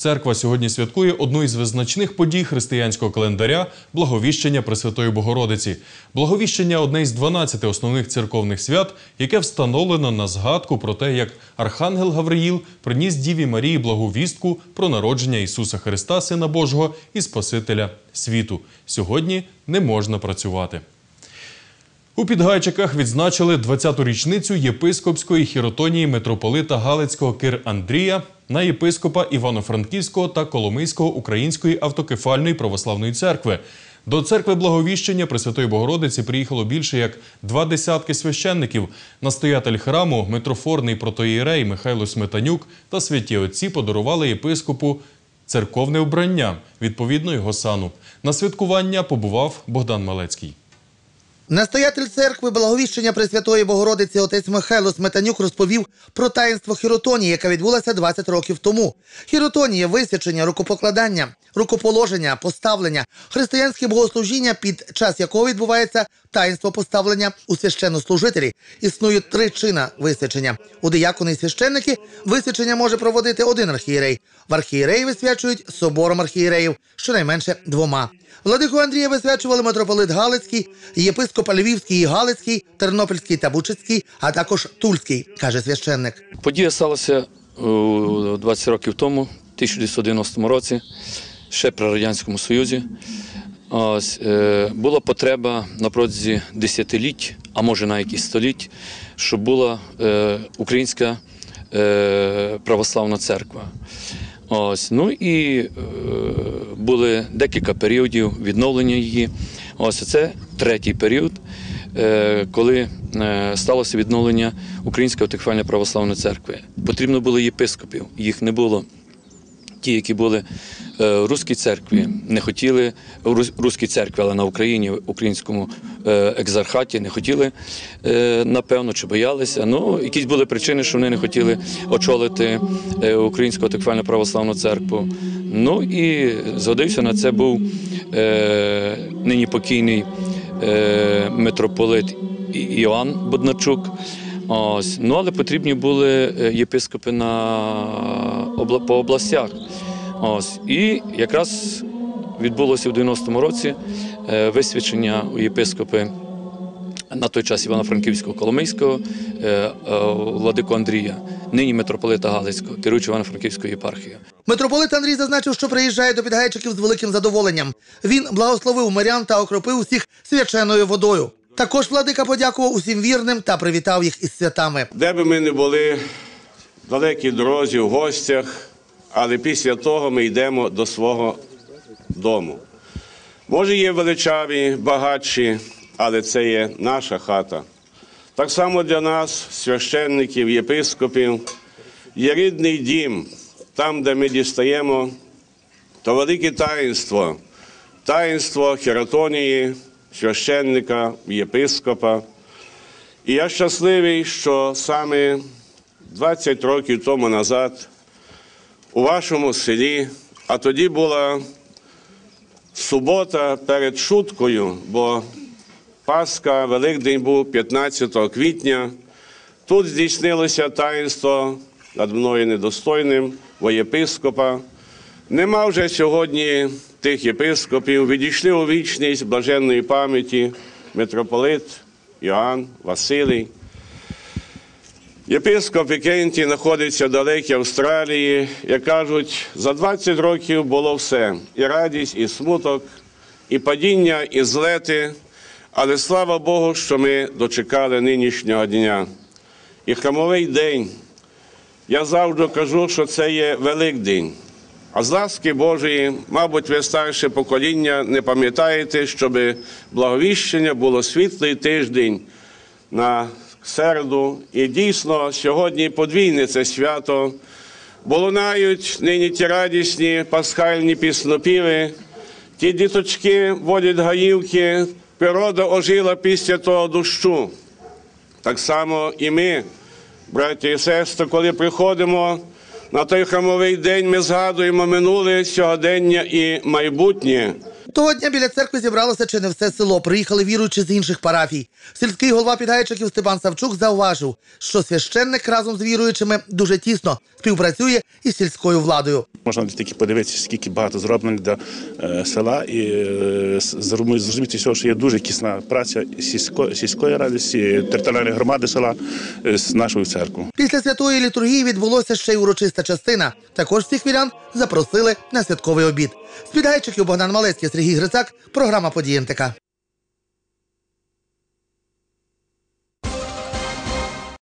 Церква сьогодні святкує одну із визначних подій християнського календаря благовіщення Пресвятої Богородиці. Благовіщення одне із 12 основних церковних свят, яке встановлено на згадку про те, як Архангел Гавриїл приніс Діві Марії благу вістку про народження Ісуса Христа, Сина Божого і Спасителя світу. Сьогодні не можна працювати. У Підгайчиках відзначили 20-ту річницю єпископської хіротонії митрополита Галицького Кир Андрія на єпископа Івано-Франківського та Коломийського Української автокефальної православної церкви. До церкви Благовіщення Пресвятої Богородиці приїхало більше як два десятки священників. Настоятель храму, митрофорний протоїрей Михайло Сметанюк та святі отці подарували єпископу церковне вбрання, відповідно його сану. На святкування побував Богдан Малецький. Настоятель церкви Благовіщення Пресвятої Богородиці отець Михайло Сметанюк розповів про таїнство хіротонії, яке відбулося 20 років тому. Хіротонія – висвячення, рукопокладання, рукоположення, поставлення, християнське богослужіння, під час якого відбувається таїнство поставлення у священнослужителі. Існують три чина висвячення. У диякони і священники висвячення може проводити один архієрей. В архієреї висвячують собором архієреїв, щонайменше двома. Владику Андрія висвячували митрополит Галицький, єпископа Львівський і Галицький, Тернопільський та Бучицький, а також Тульський, каже священник. Подія сталася е, 20 років тому, в 1990 році, ще при Радянському Союзі. Ось, е, була потреба на протязі десятиліть, а може навіть і століть, щоб була е, українська е, православна церква. Ось, ну і були декілька періодів відновлення її. Ось це третій період, коли сталося відновлення Української автокефальної православної церкви. Потрібно було єпископів, їх не було. Ті, які були в Руській церкві, не хотіли в Рус- Руській церкві, але на Україні, в українському е, екзархаті, не хотіли, е, напевно, чи боялися. Ну, якісь були причини, що вони не хотіли очолити е, Українську автокефальну православну церкву. Ну і згодився на це був е, нині покійний е, митрополит Іоанн Боднарчук. Ось. Ну, але потрібні були е, єпископи на по областях. Ось. І якраз відбулося в 90-му році е, висвячення у єпископи на той час Івано-Франківського Коломийського е, е, владику Андрія, нині митрополита Галицького, керуючого Івано-Франківською єпархією. Митрополит Андрій зазначив, що приїжджає до підгайчиків з великим задоволенням. Він благословив мирян та окропив усіх свяченою водою. Також владика подякував усім вірним та привітав їх із святами. Де би ми не були в далекій дорозі, в гостях, але після того ми йдемо до свого дому. Може, є величаві, багатші, але це є наша хата. Так само для нас, священників, єпископів, є рідний дім, там, де ми дістаємо то велике таїнство, таїнство хератонії, священника, єпископа. І я щасливий, що саме 20 років тому назад у вашому селі, а тоді була субота перед шуткою, бо Пасха, Великдень був 15 квітня. Тут здійснилося таїнство над мною недостойним воєпископа. Нема вже сьогодні тих єпископів, відійшли у вічність блаженної пам'яті митрополит Іоанн Василій. Єпископ Вікентій знаходиться в далекій Австралії. Як кажуть, за 20 років було все: і радість, і смуток, і падіння, і злети. Але слава Богу, що ми дочекали нинішнього дня. І храмовий день. Я завжди кажу, що це є Великдень. А з ласки Божої, мабуть, ви старше покоління не пам'ятаєте, щоб благовіщення було світлий тиждень на середу. І дійсно сьогодні подвійне це свято. Бо лунають нині ті радісні пасхальні піснопіви, ті діточки водять гаївки, природа ожила після того дощу. Так само і ми, браті і сестри, коли приходимо на той храмовий день, ми згадуємо минуле сьогодення і майбутнє. Того дня біля церкви зібралося чи не все село. Приїхали віруючі з інших парафій. Сільський голова Підгайчиків Степан Савчук зауважив, що священник разом з віруючими дуже тісно співпрацює із сільською владою. Можна тільки подивитися, скільки багато зроблено для е, села, і е, зрозуміти, що є дуже кісна праця сільської, сільської ради, сі- територіальної громади села е, з нашою церквою. Після святої літургії відбулося ще й урочиста частина. Також всіх вірян запросили на святковий обід. З Підгайчиків Богдан Малецький, Сергій Грицак, програма «Події НТК».